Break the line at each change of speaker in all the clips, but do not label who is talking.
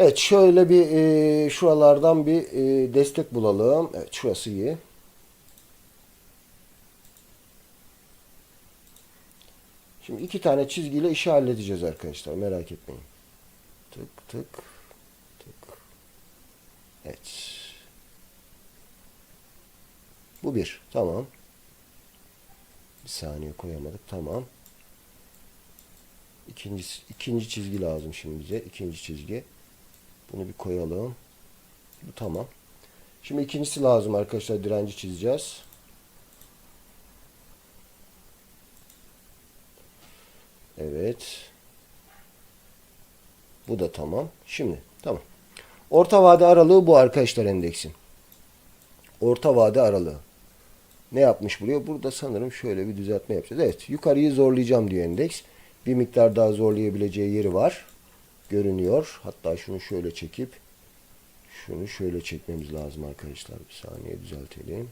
Evet şöyle bir e, şuralardan bir e, destek bulalım. Evet şurası iyi. Şimdi iki tane çizgiyle işi halledeceğiz arkadaşlar. Merak etmeyin. Tık tık tık. Evet. Bu bir. Tamam. Bir saniye koyamadık. Tamam. İkinci, ikinci çizgi lazım şimdi bize. İkinci çizgi. Bunu bir koyalım. Bu tamam. Şimdi ikincisi lazım arkadaşlar. Direnci çizeceğiz. Evet. Bu da tamam. Şimdi tamam. Orta vade aralığı bu arkadaşlar endeksin. Orta vade aralığı. Ne yapmış buraya? Burada sanırım şöyle bir düzeltme yapacağız. Evet yukarıyı zorlayacağım diyor endeks. Bir miktar daha zorlayabileceği yeri var. Görünüyor. Hatta şunu şöyle çekip şunu şöyle çekmemiz lazım arkadaşlar. Bir saniye düzeltelim.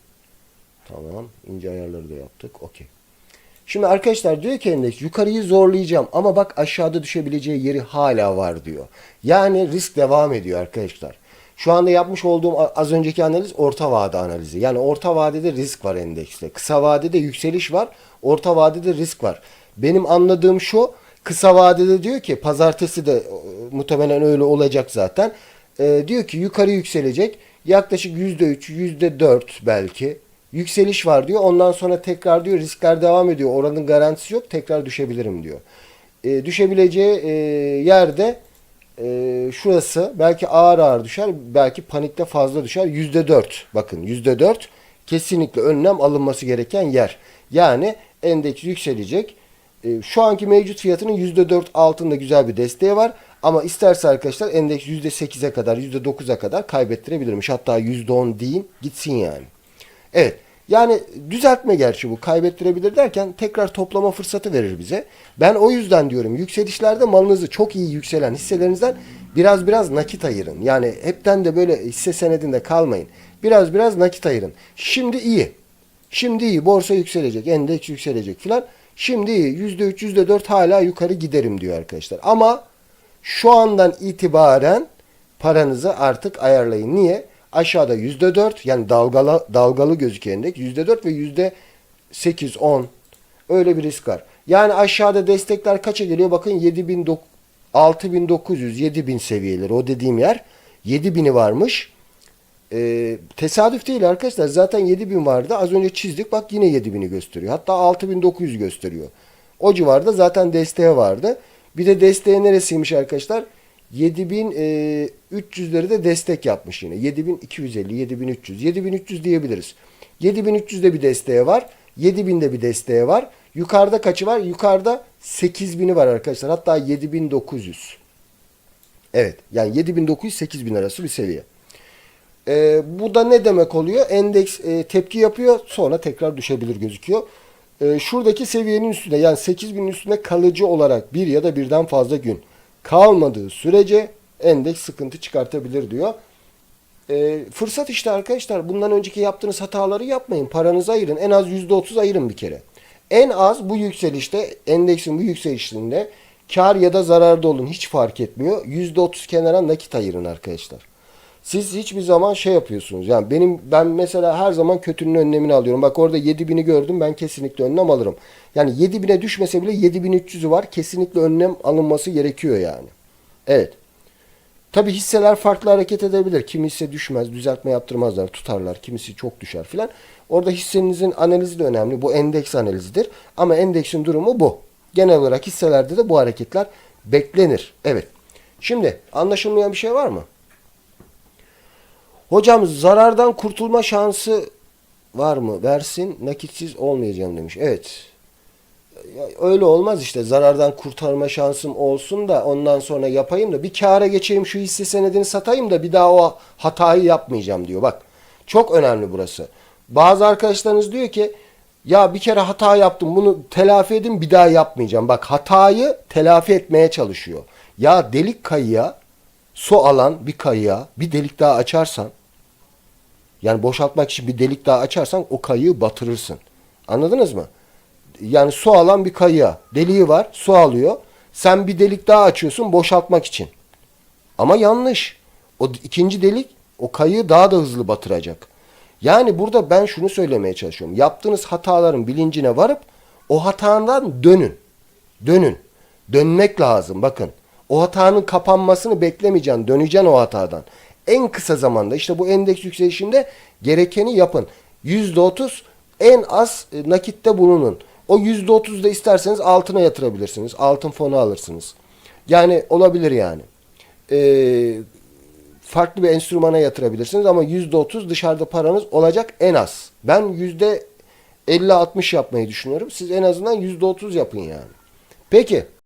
Tamam. ince ayarları da yaptık. Okey. Şimdi arkadaşlar diyor ki yukarıyı zorlayacağım ama bak aşağıda düşebileceği yeri hala var diyor. Yani risk devam ediyor arkadaşlar. Şu anda yapmış olduğum az önceki analiz orta vade analizi. Yani orta vadede risk var endekste. Kısa vadede yükseliş var. Orta vadede risk var. Benim anladığım şu kısa vadede diyor ki pazartesi de e, muhtemelen öyle olacak zaten. E, diyor ki yukarı yükselecek. Yaklaşık %3, %4 belki yükseliş var diyor. Ondan sonra tekrar diyor riskler devam ediyor. Oranın garantisi yok. Tekrar düşebilirim diyor. E, düşebileceği e, yerde e, şurası belki ağır ağır düşer. Belki panikte fazla düşer. Yüzde dört. Bakın yüzde dört kesinlikle önlem alınması gereken yer. Yani endeks yükselecek. E, şu anki mevcut fiyatının yüzde dört altında güzel bir desteği var. Ama isterse arkadaşlar endeks yüzde sekize kadar, yüzde dokuza kadar kaybettirebilirmiş. Hatta yüzde on değil gitsin yani. Evet. Yani düzeltme gerçi bu. Kaybettirebilir derken tekrar toplama fırsatı verir bize. Ben o yüzden diyorum yükselişlerde malınızı çok iyi yükselen hisselerinizden biraz biraz nakit ayırın. Yani hepten de böyle hisse senedinde kalmayın. Biraz biraz nakit ayırın. Şimdi iyi. Şimdi iyi. Borsa yükselecek. Endeks yükselecek filan. Şimdi iyi. %3, %4 hala yukarı giderim diyor arkadaşlar. Ama şu andan itibaren paranızı artık ayarlayın. Niye? Aşağıda %4 yani dalgalı, dalgalı gözüküyor endeks. %4 ve %8, 10 öyle bir risk var. Yani aşağıda destekler kaça geliyor? Bakın 7000 6900 7000 seviyeleri o dediğim yer 7000'i varmış. Ee, tesadüf değil arkadaşlar. Zaten 7000 vardı. Az önce çizdik. Bak yine 7000'i gösteriyor. Hatta 6900 gösteriyor. O civarda zaten desteği vardı. Bir de desteği neresiymiş arkadaşlar? 7300'leri de destek yapmış yine. 7250, 7300. 7300 diyebiliriz. 7300'de bir desteği var. 7000'de bir desteği var. Yukarıda kaçı var? Yukarıda 8000'i var arkadaşlar. Hatta 7900. Evet. Yani 7900 8000 arası bir seviye. Ee, bu da ne demek oluyor? Endeks e, tepki yapıyor. Sonra tekrar düşebilir gözüküyor. Ee, şuradaki seviyenin üstünde yani 8000'in üstünde kalıcı olarak bir ya da birden fazla gün kalmadığı sürece endeks sıkıntı çıkartabilir diyor. E, fırsat işte arkadaşlar. Bundan önceki yaptığınız hataları yapmayın. Paranızı ayırın. En az %30 ayırın bir kere. En az bu yükselişte endeksin bu yükselişinde kar ya da zararda olun hiç fark etmiyor. %30 kenara nakit ayırın arkadaşlar. Siz hiçbir zaman şey yapıyorsunuz. Yani benim ben mesela her zaman kötünün önlemini alıyorum. Bak orada 7000'i gördüm. Ben kesinlikle önlem alırım. Yani 7000'e düşmese bile 7300'ü var. Kesinlikle önlem alınması gerekiyor yani. Evet. Tabi hisseler farklı hareket edebilir. Kimi hisse düşmez, düzeltme yaptırmazlar, tutarlar. Kimisi çok düşer filan. Orada hissenizin analizi de önemli. Bu endeks analizidir. Ama endeksin durumu bu. Genel olarak hisselerde de bu hareketler beklenir. Evet. Şimdi anlaşılmayan bir şey var mı? Hocam zarardan kurtulma şansı var mı? Versin nakitsiz olmayacağım demiş. Evet. Öyle olmaz işte zarardan kurtarma şansım olsun da ondan sonra yapayım da bir kâra geçeyim şu hisse senedini satayım da bir daha o hatayı yapmayacağım diyor. Bak çok önemli burası. Bazı arkadaşlarınız diyor ki ya bir kere hata yaptım bunu telafi edin bir daha yapmayacağım. Bak hatayı telafi etmeye çalışıyor. Ya delik kayıya su alan bir kayıya bir delik daha açarsan yani boşaltmak için bir delik daha açarsan o kayığı batırırsın. Anladınız mı? Yani su alan bir kayığa deliği var su alıyor. Sen bir delik daha açıyorsun boşaltmak için. Ama yanlış. O ikinci delik o kayığı daha da hızlı batıracak. Yani burada ben şunu söylemeye çalışıyorum. Yaptığınız hataların bilincine varıp o hatadan dönün. Dönün. Dönmek lazım bakın. O hatanın kapanmasını beklemeyeceksin. Döneceksin o hatadan. En kısa zamanda işte bu endeks yükselişinde gerekeni yapın. %30 en az e, nakitte bulunun. O %30 da isterseniz altına yatırabilirsiniz. Altın fonu alırsınız. Yani olabilir yani. Ee, farklı bir enstrümana yatırabilirsiniz ama %30 dışarıda paranız olacak en az. Ben %50-60 yapmayı düşünüyorum. Siz en azından %30 yapın yani. Peki